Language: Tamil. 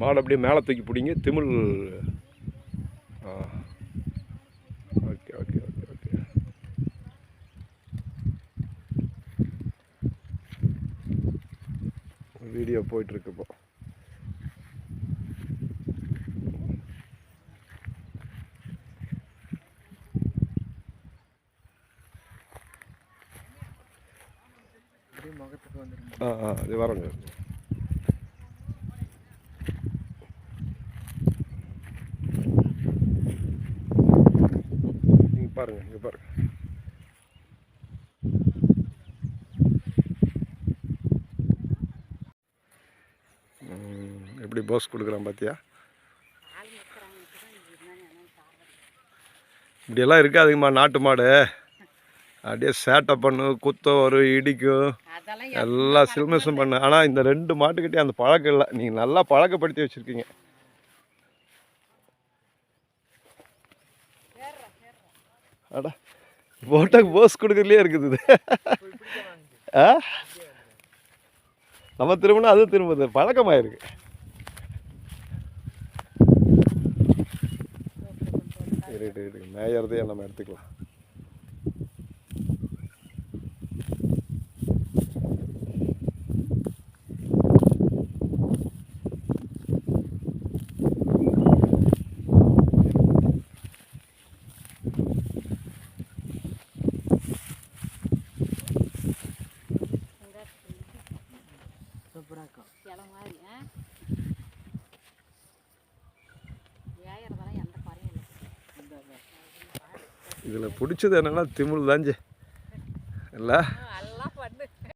மாடை அப்படியே மேலே தூக்கி பிடிங்க. திமிழ் ஆ. Okay okay okay okay. Video போயிட்டுருக்கு இப்போ. அப்படியே முகத்துக்கு வந்துருங்க. ஆ ஆ அது வரங்க நீங்கள் பாருங்கள் இங்கே பாருங்க. ம், எப்படி போஸ் கொடுக்குறான் பார்த்தியா இப்படியெல்லாம் இருக்காதுங்கம்மா நாட்டு மாடு. அப்படியே சேட்டை பண்ணும் குத்தம் வரும் இடிக்கும். அதெல்லாம் எல்லா சில்மிஸும் பண்ணு ஆனால் இந்த ரெண்டு மாட்டுக்கிட்டே அந்த பழக்கம் இல்லை. நீங்கள் நல்லா பழக்கப்படுத்தி வச்சுருக்கீங்க. அடா போட்டாக்கு போஸ் கொடுக்குறதுலே இருக்குது இது. ஆ? நம்ம திரும்பினா அது திரும்புது. பழக்கமாயிருக்கு. இருக்கு இருக்கு மேயறதையே நம்ம எடுத்துக்கலாம். சூப்பராக இருக்கும். கிளை மாதிரி எந்த இல்லை. இந்த. இதில் பிடிச்சது என்னென்னா திமிழ் தாஞ்சே இல்லை நல்லா